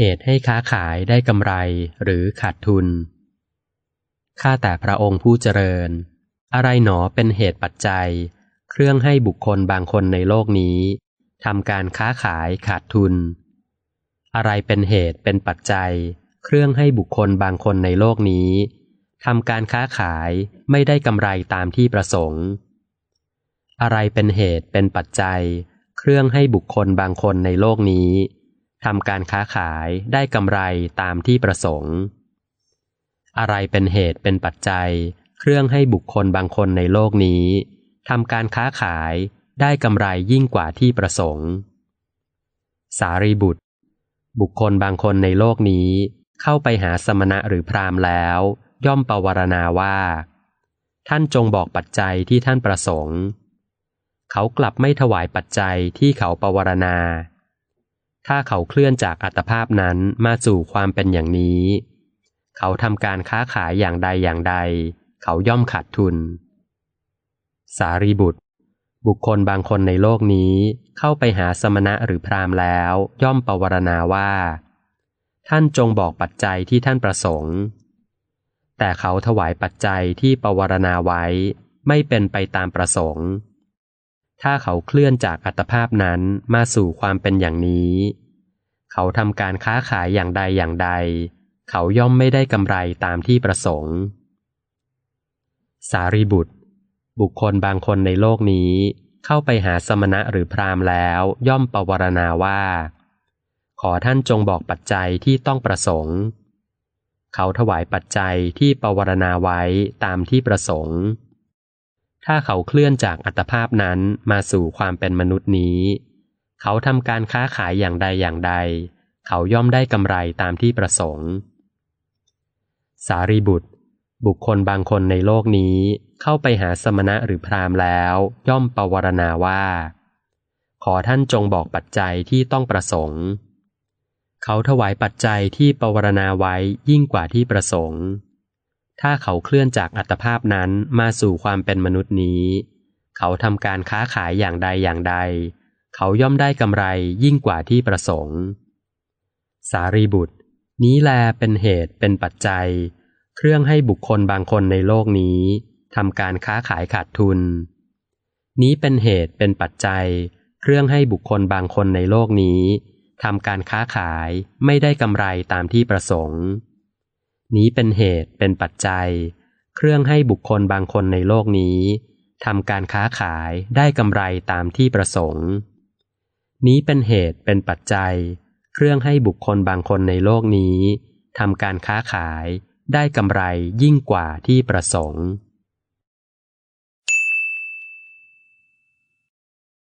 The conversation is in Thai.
เหตุให้ค้าขายได้กำไรหรือขาดทุน ข้าแต่พระองค์ผู้เจริญ อะไรหนอเป็นเหตุปัจจัย เครื่องให้บุคคลบางคนในโลกนี้ทำการค้าขายขาดทุน อะไรเป็นเหตุเป็นปัจจัย เครื่องให้บุคคลบางคนในโลกนี้ทำการค้าขายไม่ได้กำไรตามที่ประสงค์ อะไรเป็นเหตุเป็นปัจจัย เครื่องให้บุคคลบางคนในโลกนี้ ทำการค้าขายได้กำไรตามที่ประสงค์ อะไรเป็นเหตุเป็นปัจจัย เครื่องให้บุคคลบางคนในโลกนี้ทำการค้าขายได้กำไรยิ่งกว่าที่ประสงค์ สารีบุตร บุคคลบางคนในโลกนี้ เข้าไปหาสมณะหรือพราหมณ์แล้ว ย่อมปวารณาว่า ท่านจงบอกปัจจัยที่ท่านประสงค์ เขากลับไม่ถวายปัจจัยที่เขาปวารณา ถ้าเขาเคลื่อนจากอัตภาพนั้นมาสู่ความเป็นอย่างนี้ เขาทำการค้าขายอย่างใดอย่างใด เขาย่อมขาดทุน สารีบุตร บุคคลบางคนในโลกนี้เข้าไปหาสมณะหรือพราหมณ์แล้ว ย่อมปวารณาว่า ท่านจงบอกปัจจัยที่ท่านประสงค์ แต่เขาถวายปัจจัยที่ปวารณาไว้ไม่เป็นไปตามประสงค์ ถ้าเขาเคลื่อนจากอัตภาพนั้นมาสู่ความเป็นอย่างนี้ เขาทำการค้าขายอย่างใดอย่างใด เขาย่อมไม่ได้กำไรตามที่ประสงค์ สารีบุตร บุคคลบางคนในโลกนี้เข้าไปหาสมณะหรือพราหมณ์แล้วย่อมปวารณาว่า ขอท่านจงบอกปัจจัยที่ต้องประสงค์ เขาถวายปัจจัยที่ปวารณาไว้ตามที่ประสงค์ ถ้าเขาเคลื่อนจากอัตภาพนั้นมาสู่ความเป็นมนุษย์นี้ เขาทำการค้าขายอย่างใดอย่างใด เขาย่อมได้กำไรตามที่ประสงค์ สารีบุตร บุคคลบางคนในโลกนี้เข้าไปหาสมณะหรือพราหมณ์แล้ว ย่อมปวารณาว่า ขอท่านจงบอกปัจจัยที่ต้องประสงค์ เขาถวายปัจจัยที่ปวารณาไว้ยิ่งกว่าที่ประสงค์ ถ้าเขาเคลื่อนจากอัตภาพนั้นมาสู่ความเป็นมนุษย์นี้ เขาทำการค้าขายอย่างใดอย่างใด เขาย่อมได้กำไรยิ่งกว่าที่ประสงค์ สารีบุตร นี้แลเป็นเหตุเป็นปัจจัย เครื่องให้บุคคลบางคนในโลกนี้ทำการค้าขายขาดทุน นี้เป็นเหตุเป็นปัจจัย เครื่องให้บุคคลบางคนในโลกนี้ทำการค้าขายไม่ได้กำไรตามที่ประสงค์ นี้เป็นเหตุเป็นปัจจัย เครื่องให้บุคคลบางคนในโลกนี้ทำการค้าขายได้กำไรตามที่ประสงค์ นี้เป็นเหตุเป็นปัจจัย เครื่องให้บุคคลบางคนในโลกนี้ทำการค้าขายได้กำไรยิ่งกว่าที่ประสงค์